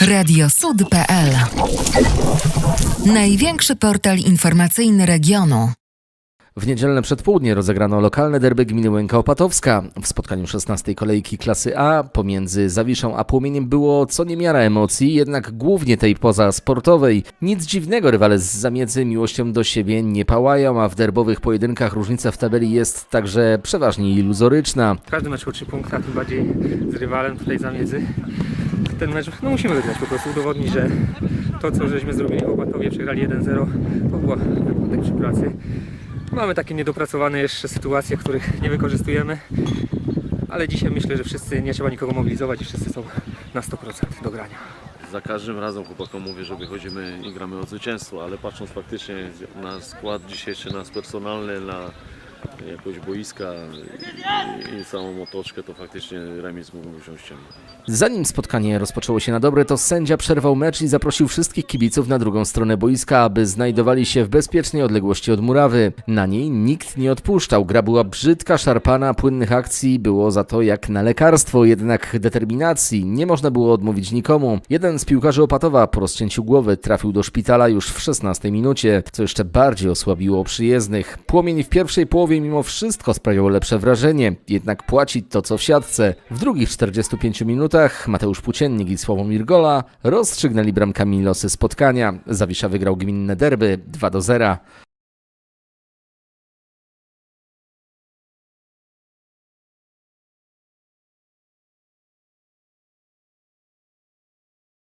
Radiosud.pl Największy portal informacyjny regionu. W niedzielne przedpołudnie rozegrano lokalne derby gminy Łęka Opatowska. W spotkaniu 16 kolejki klasy A pomiędzy Zawiszą a Płomieniem było co niemiara emocji, jednak głównie tej pozasportowej. Nic dziwnego, rywale z zamiedzy miłością do siebie nie pałają, a w derbowych pojedynkach różnica w tabeli jest także przeważnie iluzoryczna. Każdy mecz o 3 punkta, tym bardziej z rywalem tutaj zamiedzy. Ten mecz no musimy wygrać po prostu, udowodnić, że to co żeśmy zrobili w Opatowie, przegrali 1-0, to była wypadek przy pracy. Mamy takie niedopracowane jeszcze sytuacje, których nie wykorzystujemy, ale dzisiaj myślę, że wszyscy, nie trzeba nikogo mobilizować i wszyscy są na 100% do grania. Za każdym razem chłopakom mówię, że wychodzimy i gramy o zwycięstwo, ale patrząc faktycznie na skład dzisiejszy, nas personalny, na jakość boiska i, i całą otoczkę, to faktycznie remis mógłby wziąć ciemno. Zanim spotkanie rozpoczęło się na dobre, to sędzia przerwał mecz i zaprosił wszystkich kibiców na drugą stronę boiska, aby znajdowali się w bezpiecznej odległości od murawy. Na niej nikt nie odpuszczał. Gra była brzydka, szarpana, płynnych akcji było za to jak na lekarstwo, jednak determinacji nie można było odmówić nikomu. Jeden z piłkarzy Opatowa po rozcięciu głowy trafił do szpitala już w 16 minucie, co jeszcze bardziej osłabiło przyjezdnych. Płomień w pierwszej połowie mimo wszystko sprawiał lepsze wrażenie, jednak płaci to co w siatce. W drugich 45 minutach Mateusz Płóciennik i Sławomir Gola rozstrzygnęli bramkami losy spotkania. Zawisza wygrał gminne derby 2 do 0.